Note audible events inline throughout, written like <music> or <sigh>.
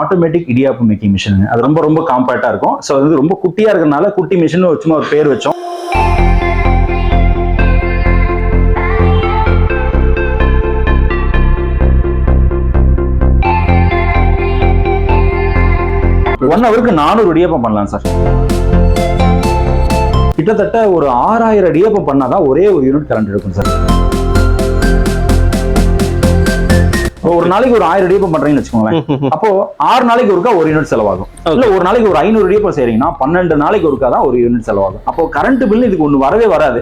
Automatic இடியாப்பு making machine அது ரொம்ப ரொம்ப காம்பேக்டா இருக்கும். ஸோ அது ரொம்ப குட்டியா இருக்கறனால குட்டி மிஷின் சும்மா ஒரு பேர் வச்சோம். ஒன் ஹவருக்கு நானூறு இடியாப்பம் பண்ணலாம் சார் கிட்டத்தட்ட ஒரு ஆறாயிரம் இடியாப்பம் பண்ணாதான் ஒரே ஒரு யூனிட் கரண்ட் எடுக்கும் சார் ஒரு நாளைக்கு ஒரு ஆயிரம் இடியாப்பம் பண்றீங்கன்னு வச்சுக்கோங்களேன். <laughs> அப்போ ஆறு நாளைக்கு ஒருக்கா ஒரு யூனிட் செலவாகும். இல்ல ஒரு நாளைக்கு ஒரு ஐநூறு இடியாப்பம் செய்றீங்கன்னா பன்னெண்டு நாளைக்கு ஒருக்கா தான் ஒரு யூனிட் செலவாகும். அப்போ கரண்ட் பில் இதுக்கு ஒண்ணு வரவே வராது.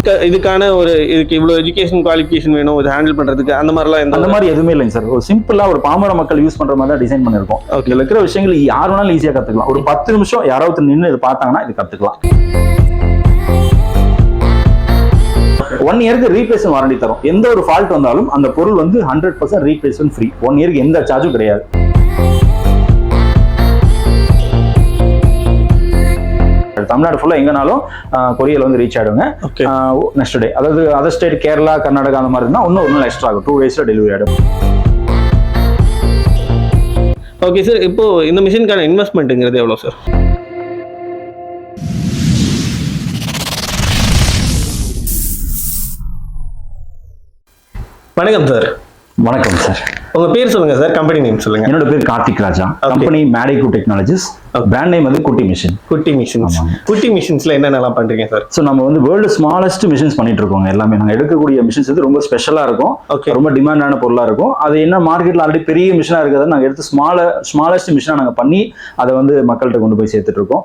இதுக்கு- இதுக்கான ஒரு இதுக்கு இவ்வளவு எஜுகேஷன் குவாலிஃபிகேஷன் வேணும் இது ஹேண்டில் பண்றதுக்கு அந்த மாதிரிலாம் அந்த மாதிரி எதுவுமே இல்லைங்க சார். ஒரு சிம்பிளா ஒரு பாமர மக்கள் யூஸ் பண்ற மாதிரி தான் டிசைன் பண்ணிருக்கோம் ஓகே இருக்கிற விஷயங்கள் யார் வேணாலும் ஈஸியா கத்துக்கலாம். ஒரு பத்து நிமிஷம் யாராவது நின்று இது பார்த்தாங்கன்னா இது கத்துக்கலாம். ஒன் இயருக்கு ரீப்ளேஸ்மெண்ட் வாரண்டி தரும். எந்த ஒரு ஃபால்ட் வந்தாலும் அந்த பொருள் வந்து hundred percent replacement free one இயருக்கு எந்த சார்ஜும் கிடையாது. தமிழ்நாடு ஃபுல்லா எங்கனாலும் கொரியல் வந்து ரீச் ஆயிடுங்க. ஓகே நெக்ஸ்ட் டே அதாவது அதர் ஸ்டேட் கேரளா கர்நாடகா அந்த மாதிரி இருந்தால் இன்னும் ஒரு நாள் எக்ஸ்ட்ரா ஆகும். டூ டேஸ்ல டெலிவரி ஆயிடும். ஓகே சார் இப்போ இந்த மிஷினுக்கான இன்வெஸ்ட்மெண்ட்டுங்கிறது எவ்வளோ சார் வணக்கம் சார் வணக்கம் சார் உங்க பேர் சொல்லுங்க சார் கம்பெனி நேம் சொல்லுங்க. என்னோட பேர் கார்த்திக் ராஜா. கம்பெனி மேடைகு டெக்னாலஜிஸ் பிராண்ட் நேம் வந்து குட்டி மிஷின் குட்டி மிஷின்ஸ் ஆமாங்க. குட்டி மிஷின்ஸ்ல என்னென்னலாம் பண்றீங்க சார் ஸோ நம்ம வந்து வேர்ல்டு ஸ்மாலஸ்ட் மிஷின்ஸ் பண்ணிட்டு இருக்கோங்க எல்லாமே. நாங்கள் எடுக்கக்கூடிய மிஷின்ஸ் வந்து ரொம்ப ஸ்பெஷலா இருக்கும். ரொம்ப டிமாண்டான பொருளா இருக்கும். அது என்ன மார்க்கெட்ல ஆல்ரெடி பெரிய மிஷினா இருக்கிறத நாங்கள் எடுத்து ஸ்மால ஸ்மாலஸ்ட் மிஷினா நாங்கள் பண்ணி அதை வந்து மக்கள்கிட்ட கொண்டு போய் சேர்த்துட்டு இருக்கோம்.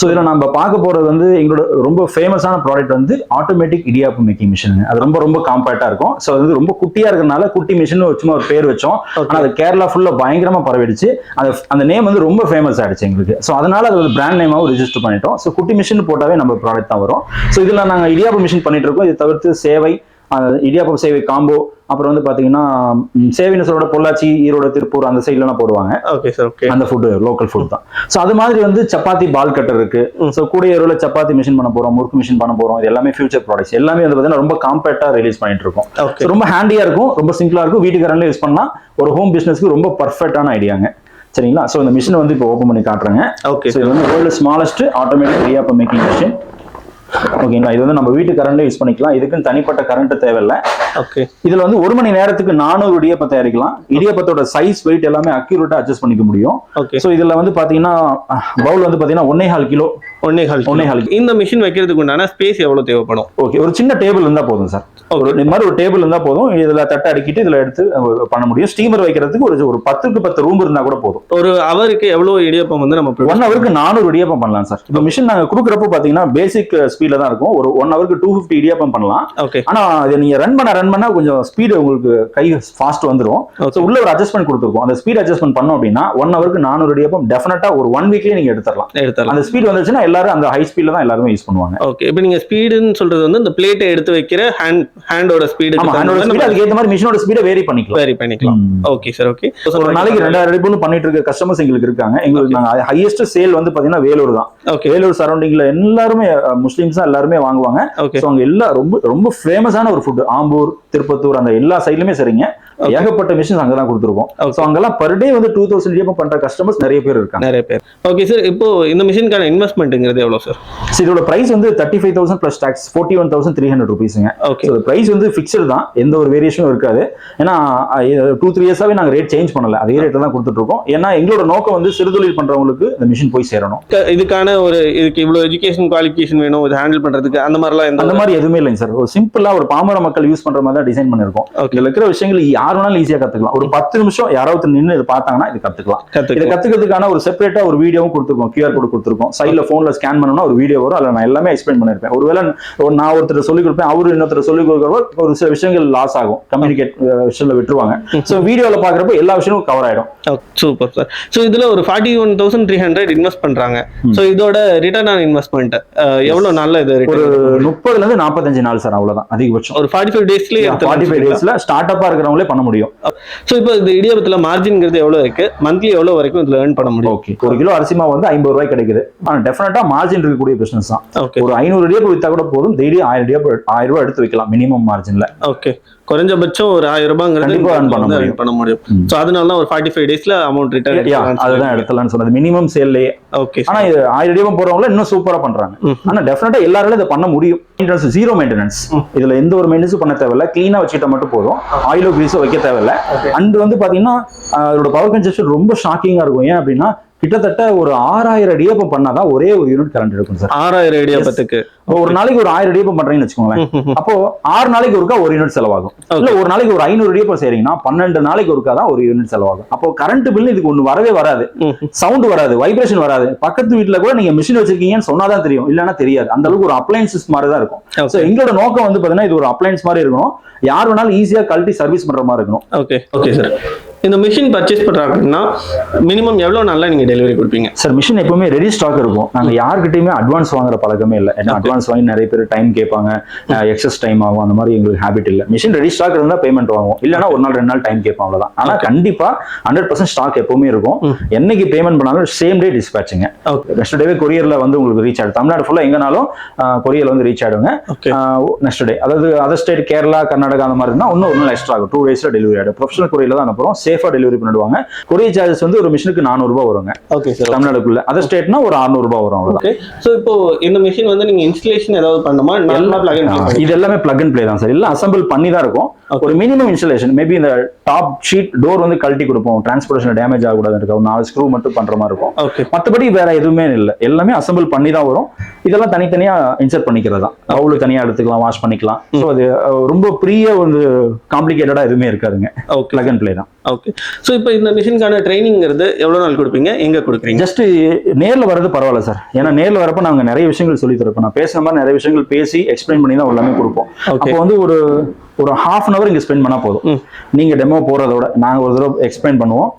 ஸோ இதில் நம்ம பார்க்க போறது வந்து எங்களோட ரொம்ப ஃபேமஸான ப்ராடக்ட் வந்து ஆட்டோமேட்டிக் இடியாப்பு மேக்கிங் மிஷின் அது ரொம்ப ரொம்ப காம்பேக்டா இருக்கும். ஸோ அது வந்து ரொம்ப குட்டியா இருக்கறனால குட்டி மிஷின் சும்மா ஒரு பேர் வச்சோம். ஆனா அது கேரளா ஃபுல்லா பயங்கரமா பரவிடுச்சு. அந்த அந்த நேம் வந்து ரொம்ப ஃபேமஸ் ஆயிடுச்சு எங்களுக்கு. ஸோ அதனால அது ஒரு பிராண்ட் நேமாவும் ரெஜிஸ்டர் பண்ணிட்டோம். ஸோ குட்டி மிஷின் போட்டாவே நம்ம ப்ராடக்ட் தான் வரும். ஸோ இதுல நாங்க இடியாப்பு மிஷின் பண்ணிட்டு இருக்கோம். இது தவிர்த்து சேவை இடியாப்பம் சேவை காம்போ அப்புறம் வந்து பாத்தீங்கன்னா சொல்ற பொள்ளாச்சி ஈரோடு திருப்பூர் அந்த சைட்லாம் போடுவாங்க. ஓகே சார் ஓகே அந்த ஃபுட் லோக்கல் ஃபுட் தான். ஸோ அது மாதிரி வந்து சப்பாத்தி பால் கட்டர் இருக்கு. ஸோ கூடிய அளவில் சப்பாத்தி மிஷின் பண்ண போறோம் முறுக்கு மிஷின் பண்ண போறோம் இது எல்லாமே ஃபியூச்சர் ப்ராடக்ட்ஸ் எல்லாமே வந்து பார்த்தீங்கன்னா ரொம்ப காம்பேக்டா ரிலீஸ் பண்ணிட்டு இருக்கோம். ரொம்ப ஹேண்டியா இருக்கும் ரொம்ப சிம்பிளா இருக்கும். வீட்டுக்காரங்களே யூஸ் பண்ணலாம். ஒரு ஹோம் பிசினஸ்க்கு ரொம்ப பர்ஃபெக்டான ஐடியாங்க சரிங்களா? ஸோ இந்த மிஷின் வந்து இப்போ ஓப்பன் பண்ணி காட்டுறேங்க. ஓகே ஸோ இது வந்து world smallest automatic idiyappam making machine ஓகேங்களா இது வந்து நம்ம வீட்டு கரண்ட்ல யூஸ் பண்ணிக்கலாம். இதுக்குன்னு தனிப்பட்ட கரண்ட் தேவையில்லை. ஓகே இதுல வந்து ஒரு மணி நேரத்துக்கு நானூறு இடியப்பம் தயாரிக்கலாம். இடியப்பத்தோட சைஸ் வெயிட் எல்லாமே அக்யூரேட்டா அட்ஜஸ்ட் பண்ணிக்க முடியும். ஓகே ஸோ இதுல வந்து பாத்தீங்கன்னா பவுல் வந்து பாத்தீங்கன்னா ஒன்னே கால் கிலோ. ஒன்னே கால் ஒன்னே கால் இந்த மிஷின் வைக்கிறதுக்கு உண்டான ஸ்பேஸ் எவ்வளவு தேவைப்படும்? ஓகே ஒரு சின்ன டேபிள் இருந்தா போதும் சார் இந்த மாதிரி ஒரு டேபிள் இருந்தா போதும். இதுல தட்டை அடிக்கிட்டு இதுல எடுத்து பண்ண முடியும். ஸ்டீமர் வைக்கிறதுக்கு ஒரு ஒரு பத்துக்கு பத்து ரூம் இருந்தா கூட போதும். ஒரு அவருக்கு எவ்வளவு இடியப்பம் வந்து நம்ம ஒன் ஹவருக்கு நானூறு இடியாப்பம் பண்ணலாம் சார் இப்போ மிஷின் நாங்க கொடுக்குறப்போ பாத்தீங்கன்னா பேசிக் ஸ்பீட்ல தான் இருக்கும். ஒரு ஒன் ஹவருக்கு டூ ஃபிஃப்டி இடியாப்பம் பண்ணலாம். ஓகே ஆனா நீங்க ரன் பண்ண ரன் பண்ணா கொஞ்சம் ஸ்பீடு உங்களுக்கு கை ஃபாஸ்ட் வந்துரும். ஓகே ஸோ உள்ள ஒரு அட்ஜஸ்ட்மெண்ட் கொடுத்துருக்கோம். அந்த ஸ்பீட் அட்ஜஸ்ட்மெண்ட் பண்ணோம் அப்படின்னா ஒன் ஹவருக்கு நானூறு இடியாப்பம் டெஃபினட்டா ஒரு ஒன் வீக்லயே நீங்க எடுத்துடலாம் எடுத்துடலாம் அந்த ஸ்பீட் வந்துச்சுன்னா எல்லாரும் அந்த ஹை ஸ்பீட்ல தான் எல்லாருமே யூஸ் பண்ணுவாங்க. ஓகே இப்போ நீங்க ஸ்பீடுன்னு சொல்றது வந்து இந்த பிளேட்டை எடுத்து வைக்கிற ஹேண்ட் ஹேண்டோட ஸ்பீடு ஹேண்டோட ஸ்பீட் அதுக்கு ஏத்த மாதிரி மிஷினோட ஸ்பீடை வேரி பண்ணிக்கலாம். வேரி பண்ணிக்கலாம். ஓகே சார் ஓகே ஒரு நாளைக்கு ரெண்டாயிரம் அடிப்புன்னு பண்ணிட்டு இருக்க கஸ்டமர்ஸ் எங்களுக்கு இருக்காங்க. எங்களுக்கு நாங்க ஹையஸ்ட் சேல் வந்து பாத்தீங்கன்னா வேலூர் தான். ஓகே வேலூர் சரௌண்டிங்ல எல்லாருமே முஸ்லீம்ஸ் தான் எல்லாருமே வாங்குவாங்க. ஓகே ஸோ அங்க எல்லா ரொம்ப ரொம்ப ஃபேமஸான ஒரு ஃபுட் ஆம்பூர் திருப்பத்தூர் அந்த எல்லா சைட்லயுமே சரிங்க. ஏகப்பட்ட மிஷின்ஸ் அங்கதான் கொடுத்துருக்கோம். Okay. ஸோ அங்கெல்லாம் பர் டே வந்து டூ தௌசண்ட் இடியாப்பம் பண்ற கஸ்டமர்ஸ் நிறைய பேர் இருக்காங்க. நிறைய பேர். ஓகே சார் இப்போ இந்த மிஷினுக்கான இன்வெஸ்ட்மெண்ட்டுங்கிறது எவ்வளோ சார் So, இதோட பிரைஸ் வந்து thirty five thousand plus tax forty one thousand three hundred ருபீஸுங்க okay so price வந்து ஃபிக்ஸ்டு தான். எந்த ஒரு வேரியேஷனும் இருக்காது. ஏன்னா டூ த்ரீ இயர்ஸாவே நாங்க ரேட் சேஞ்ச் பண்ணல. அதே ரேட்ல தான் கொடுத்துட்டு இருக்கோம் ஏன்னா எங்களோட நோக்கம் வந்து சிறுதொழில் பண்றவங்களுக்கு இந்த மிஷின் போய் சேரணும். இதுக்கான ஒரு இதுக்கு இவ்வளவு எஜுகேஷன் குவாலிஃபிகேஷன் வேணும். இது ஹேண்டில் பண்றதுக்கு அந்த மாதிரிலாம் அந்த மாதிரி எதுவுமே இல்லைங்க சார் ஒரு சிம்பிளா ஒரு பாமர மக்கள் யூஸ் பண்ற மாதிரி தான் டிசைன் பண்ணிருக்கோம் ஓகே இதுல இருக்கிற விஷயங்கள் யார் வேணாலும் ஈஸியா கத்துக்கலாம். ஒரு பத்து நிமிஷம் யாராவது நின்று இதை பார்த்தாங்கன்னா இது கத்துக்கலாம். இதை கத்துக்கிறதுக்கான ஒரு செப்பரேட்டா ஒரு வீடியோவும் கொடுத்துருக்கோம். கியூஆர் கோட் கொடுத்துருக்கோம். சைட்ல போன்ல ஸ்கேன் பண்ணணும்னா ஒரு வீடியோ வரும். அதில் நான் எல்லாமே எக்ஸ்பிளைன் பண்ணிருப்பேன் ஒருவேளை ஒரு நான் ஒருத்தர் சொல்லிக் கொடுப்பேன் அவரு இன்னொருத்தர் சொல்லிக் கொடுக்குறப்போ ஒரு சில விஷயங்கள் லாஸ் ஆகும். கம்யூனிகேட் விஷயத்துல விட்டுருவாங்க. ஸோ வீடியோல பாக்குறப்ப எல்லா விஷயமும் கவர் ஆயிடும். சூப்பர் சார் ஸோ இதுல ஒரு forty one thousand three hundred invest பண்றாங்க ஸோ இதோட ரிட்டர்ன் ஆன் இன்வெஸ்ட்மெண்ட் எவ்வளவு நல்ல இது ஒரு return? முப்பதுல இருந்து நாற்பத்தஞ்சு நாள் சார் அவ்வளவுதான் அதிகபட்சம். ஒரு ஃபார்ட்டி ஃபைவ் டேஸ்லயே ஃபார்ட்டி ஃபைவ் டேஸ்ல ஸ்டார்ட் அப்பா இருக்கிறவங்களே பண்ண முடியும். ஸோ இப்போ இந்த இடியாபத்துல மார்ஜின்ங்கிறது எவ்வளவு இருக்கு? மந்த்லி எவ்வளவு வரைக்கும் இதுல ஏர்ன் பண்ண முடியும்? ஓகே ஒரு கிலோ அரிசி மாவு வந்து ஐம்பது ரூபாய் கிடைக்குது. ஆனா டெஃபினட்டா மார்ஜின் இருக்கக்கூடிய பிசினஸ் தான். ஓகே ஒரு ஐநூறு டியப்பு வித்தா கூட போதும். டெய்லி ஆயிரம் டியப்பு ஆயிரம் ரூபாய் எடுத்து வைக்கலாம் மினிமம் மார்ஜின்ல ஓகே குறைஞ்சபட்சம் ஒரு ஆயிரம் ரூபாங்கிறது earn பண்ண முடியும். ஸோ அதனால தான் ஒரு ஃபார்ட்டி ஃபைவ் டேஸ்ல அமௌண்ட் யா அதுதான் ரிட்டர்ன் எடுத்துலாம்னு சொன்னது மினிமம் சேல்லே ஓகே ஆனா இது ஆயிரம் தீபம் போறவங்க இன்னும் சூப்பரா பண்றாங்க. ஆனா டெஃபினட்டா எல்லாராலும் இதை பண்ண முடியும். Maintenance zero maintenance. இதுல எந்த ஒரு மெயின்டெனன்ஸும் பண்ண தேவையில்ல. கிளீனா வச்சுக்கிட்ட மட்டும் போதும். ஆயிலோ கிரீஸோ வைக்க தேவையில்ல. அண்ட் வந்து பாத்தீங்கன்னா இதோட பவர் கன்சப்ஷன் ரொம்ப ஷாக்கிங்கா இருக்கும். ஏன் அப்படின்னா கிட்டத்தட்ட ஒரு ஆறாயிரம் டிஎப்பம் பண்ணாதான் ஒரே ஒரு யூனிட் கரண்ட் எடுக்கும் சார் ஆறாயிரம் இடியாப்பத்துக்கு. ஒரு நாளைக்கு ஒரு ஆயிரம் டிஎப்பம் பண்றீங்கன்னு வச்சுக்கோங்களேன். அப்போ ஆறு நாளைக்கு ஒருக்கா ஒரு யூனிட் செலவாகும். இல்ல ஒரு நாளைக்கு ஒரு ஐநூறு டிஎப்பம் செய்றீங்கன்னா பன்னெண்டு நாளைக்கு ஒருக்கா தான் ஒரு யூனிட் செலவாகும். அப்போ கரண்ட் பில் இதுக்கு ஒண்ணு வரவே வராது. சவுண்ட் வராது வைப்ரேஷன் வராது. பக்கத்து வீட்ல கூட நீங்க மிஷின் வச்சிருக்கீங்கன்னு சொன்னாதான் தெரியும். இல்லைன்னா தெரியாது. அந்த அளவுக்கு ஒரு அப்ளைன்சஸ் மாதிரி தான் இருக்கும் ஸோ எங்களோட நோக்கம் வந்து பாத்தீங்கன்னா இது ஒரு அப்ளைன்ஸ் மாதிரி இருக்கணும். யார் வேணாலும் ஈஸியா கழட்டி சர்வீஸ் பண்ற மாதிரி இருக்கணும். ஓகே ஓகே சார் இந்த மிஷின் பர்ச்சேஸ் பண்றாங்கன்னா மினிமம் எவ்வளவு நாள்ல நீங்க டெலிவரி கொடுப்பீங்க? சார் மிஷின் எப்பவுமே ரெடி ஸ்டாக் இருக்கும். நாங்க யார்கிட்டயுமே அட்வான்ஸ் வாங்குற பழக்கமே இல்லை. ஏன்னா அட்வான்ஸ் வாங்கி நிறைய பேர் டைம் கேட்பாங்க. எக்ஸஸ் டைம் ஆகும். அந்த மாதிரி எங்களுக்கு ஹேபிட் இல்லை. மிஷின் ரெடி ஸ்டாக் இருந்தா பேமெண்ட் வாங்குவோம். இல்லைன்னா ஒரு நாள் ரெண்டு நாள் டைம் கேட்போம். அவ்வளவுதான். ஆனா கண்டிப்பா ஹண்ட்ரட் பர்சன்ட் ஸ்டாக் எப்பவுமே இருக்கும். என்னைக்கு பேமெண்ட் பண்ணாலும் சேம் டே டிஸ்பேச்சுங்க ஓகே நெக்ஸ்ட் டேவே கொரியர்ல வந்து உங்களுக்கு ரீச் ஆயிடும் தமிழ்நாடு ஃபுல்லா எங்கனாலும் கொரியர்ல வந்து ரீச் ஆயிடுங்க ஓகே நெக்ஸ்ட் டே அதாவது அதர் ஸ்டேட் கேரளா கர்நாடகா அந்த மாதிரி இருந்தா இன்னும் ஒரு நாள் எக்ஸ்ட்ரா ஆகும். டூ டேஸ்ல டெலிவரி ஆயிடும். ப்ரொஃபஷனல் கொரியர்ல தான் அனுப்புறோம். சேஃபா டெலிவரி பண்ணிடுவாங்க. கொரியர் சார்ஜஸ் வந்து ஒரு மிஷினுக்கு நானூறு ரூபாய் வருங்க. ஓகே சார் தமிழ்நாடுக்குள்ள. அதர் ஸ்டேட்னா ஒரு 600 ரூபாய் வரும் ஓகே ஸோ இப்போ இந்த மிஷின் வந்து நீங்க இன்ஸ்டலேஷன் ஏதாவது பண்ணுமா? இது எல்லாமே பிளக் அண்ட் ப்ளே தான் சார் எல்லாம் அசம்பிள் பண்ணி தான் இருக்கும். ஒரு மினிமம் இன்ஸ்டலேஷன் மேபி இந்த டாப் ஷீட் டோர் வந்து கழட்டி கொடுப்போம். டிரான்ஸ்போர்டேஷன் டேமேஜ் ஆகக்கூடாது இருக்கு ஒரு நாலு ஸ்க்ரூ மட்டும் பண்ற மாதிரி இருக்கும். மற்றபடி வேற எதுவுமே இல்லை. எல்லாமே அசம்பிள் பண்ணி தான் வரும். இதெல்லாம் தனித்தனியா இன்சர்ட் பண்ணிக்கிறது தான். பவுல் தனியா எடுத்துக்கலாம் வாஷ் பண்ணிக்கலாம். ஸோ அது ரொம்ப பெரிய வந்து காம்ப்ளிகேட்டடா எதுவுமே இருக்காதுங்க. ஓகே பிளக் அண்ட் ப்ளே தான். ஓகே ஸோ இப்போ இந்த மிஷினுக்கான ட்ரைனிங்கிறது எவ்வளவு நாள் கொடுப்பீங்க? எங்க கொடுக்குறீங்க? ஜஸ்ட் நேர்ல வர்றது பரவாயில்ல சார் ஏன்னா நேர்ல வரப்ப நாங்க நிறைய விஷயங்கள் சொல்லி தரோம் நான் பேசுன மாதிரி நிறைய விஷயங்கள் பேசி எக்ஸ்பிளைன் பண்ணி தான் எல்லாமே கொடுப்போம். அப்போ வந்து ஒரு ஒரு ஹாஃப் அன் அவர் இங்க ஸ்பெண்ட் பண்ணா போதும். நீங்க டெமோ போறதோட நாங்க ஒரு தடவை எக்ஸ்பிளைன் பண்ணுவோம்.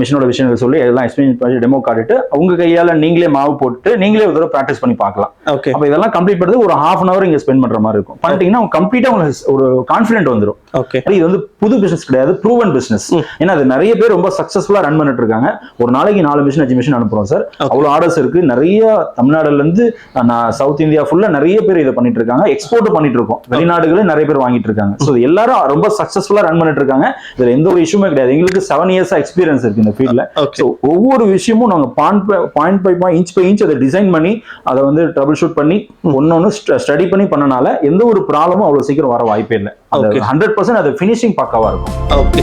மிஷினோட விஷயங்கள் சொல்லி எல்லாம் எக்ஸ்பிளைன் பண்ணி டெமோ காட்டிட்டு உங்க கையால நீங்களே மாவு போட்டு நீங்களே ஒரு தடவை ப்ராக்டிஸ் பண்ணி பார்க்கலாம். ஓகே அப்ப இதெல்லாம் கம்ப்ளீட் பண்ணுறது ஒரு ஹாஃப் அன் அவர் இங்க ஸ்பெண்ட் பண்ற மாதிரி இருக்கும். பண்ணிட்டீங்கன்னா கம்ப்ளீட்டா உங்களுக்கு ஒரு கான்ஃபிடென்ட் வந்துடும் ஓகே இது வந்து புது பிசினஸ் கிடையாது ப்ரூவன் பிசினஸ். ஏன்னா அது நிறைய பேர் ரொம்ப சக்சஸ்ஃபுல்லா ரன் பண்ணிட்டு இருக்காங்க. ஒரு நாளைக்கு நாலு மிஷின் அஞ்சு மிஷின் அனுப்புறோம் சார். அவ்வளவு ஆர்டர்ஸ் இருக்கு. நிறைய தமிழ்நாடுல இருந்து நான் சவுத் இந்தியா ஃபுல்லா நிறைய பேர் இதை பண்ணிட்டு இருக்காங்க. எக்ஸ்போர்ட் பண்ணிட்டு இருக்கோம். வெளிநாடுகளும் நிறைய பேர் வாங்கிட்டு இருக்காங்க. ஸோ எல்லாரும் ரொம்ப சக்சஸ்ஃபுல்லா ரன் பண்ணிட்டு இருக்காங்க இதுல எந்த ஒரு இஷ்யூமே கிடையாது. எங்களுக்கு செவன் இயர்ஸ் எக்ஸ்பீரியன்ஸ் இருக்கு இந்த ஃபீல்ட்ல ஸோ ஒவ்வொரு விஷயமும் நாங்க point point by point inch by inch அதை டிசைன் பண்ணி அதை வந்து ட்ரபிள் ஷூட் பண்ணி ஒன்னொன்னு ஸ்டடி பண்ணி பண்ணனால எந்த ஒரு ப்ராப்ளமும் அவ்வளவு சீக்கிரம் வர வாய்ப்பே இல்லை. ஹண்ட்ரட் பர்சன்ட் அது ஃபினிஷிங் பக்காவா இருக்கும். ஓகே